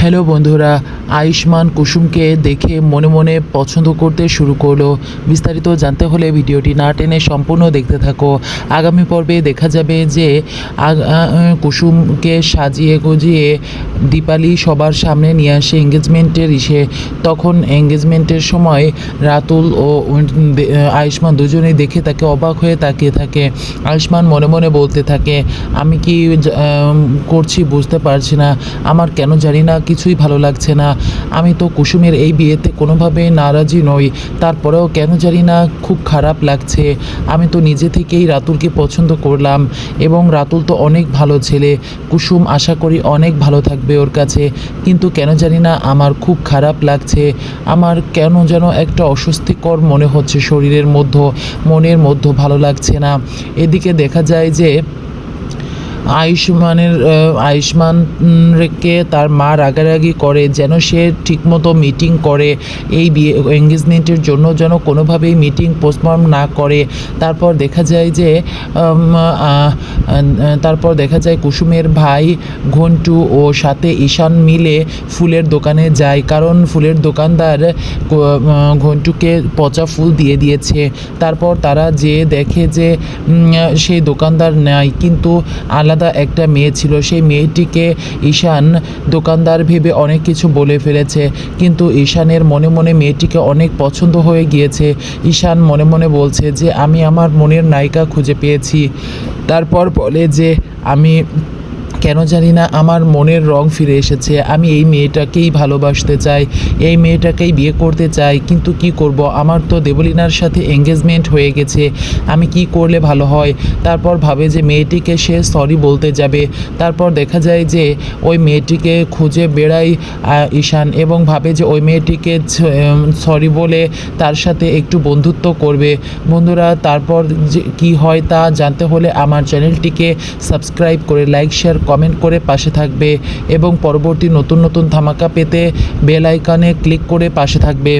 Hello বন্ধুরা, আয়ুষ্মান কুসুমকে দেখে মনে মনে পছন্দ করতে শুরু করল। বিস্তারিত জানতে হলে ভিডিওটি না টেনে সম্পূর্ণ দেখতে থাকো। আগামী পর্বে দেখা যাবে যে কুসুমকে সাজিয়ে গুজিয়ে দীপালি সবার সামনে নিয়ে আসে এঙ্গেজমেন্টের ইসে। তখন এঙ্গেজমেন্টের সময় রাতুল ও আয়ুষ্মান দুজনেই দেখে তাকে অবাক হয়ে তাকিয়ে থাকে। আয়ুষ্মান মনে মনে বলতে থাকে, আমি কি করছি বুঝতে পারছি না। আমার কেন জানি না কিছুই ভালো লাগছে না। আমি তো কুসুমের এই বিয়েতে কোনোভাবে নারাজি নই। তারপরেও কেন জানি না খুব খারাপ লাগছে। আমি তো নিজে থেকেই রাতুলকে পছন্দ করলাম এবং রাতুল তো অনেক ভালো ছেলে। কুসুম আশা করি অনেক ভালো থাকবে ওর কাছে। কিন্তু কেন জানি না আমার খুব খারাপ লাগছে। আমার কেন যেন একটা অস্বস্তিকর মনে হচ্ছে শরীরের মধ্যে। মনের মধ্যে ভালো লাগছে না। এদিকে দেখা যায় যে আয়ুষ্মানের আহ, আয়ুষ্মান উম, রেকে তার মা রাগারাগি করে যেন সে ঠিকমতো মিটিং করে এই বিয়ে এঙ্গেজমেন্টের জন্য যেন কোনোভাবেই মিটিং পোস্টপন না করে। তারপর দেখা যায় যে তারপর দেখা যায় কুসুমের ভাই ঘন্টু ও সাথে ঈশান মিলে ফুলের দোকানে যায় কারণ ফুলের দোকানদার ঘন্টুকে পচা ফুল দিয়ে দিয়েছে। তারপর তারা যে দেখে যে সেই দোকানদার নাই কিন্তু আলাদা একটা মেয়ে ছিল। সেই মেয়েটিকে ঈশান দোকানদার ভেবে অনেক কিছু বলে ফেলেছে। কিন্তু ঈশানের মনে মনে মেয়েটিকে অনেক পছন্দ হয়ে গিয়েছে। ঈশান মনে মনে বলছে যে, আমি আমার মনের নায়িকা খুঁজে পেয়েছি। তারপর বলে যে, আমি কেন জানি না আমার মনের রং ফিরে এসেছে। আমি এই মেয়েটাকেই ভালোবাসতে চাই এই মেয়েটাকেই বিয়ে করতে চাই কিন্তু কি করব? আমার তো দেবলিনার সাথে এঙ্গেজমেন্ট হয়ে গেছে। আমি কি করলে ভালো হয়? তারপর ভাবে যে মেয়েটিকে সে সরি বলতে যাবে। তারপর দেখা যায় যে ওই মেয়েটিকে খুঁজে আহ, ঈশান এবং ভাবে যে ওই মেয়েটিকে সরি বলে তার সাথে একটু বন্ধুত্ব করবে। বন্ধুরা তারপর যে কী হয় তা জানতে হলে আমার চ্যানেলটিকে সাবস্ক্রাইব করে লাইক শেয়ার কমেন্ট করে পাশে থাকবে এবং পরবর্তী নতুন নতুন ধামাকা পেতে বেল আইকনে ক্লিক করে পাশে থাকবে।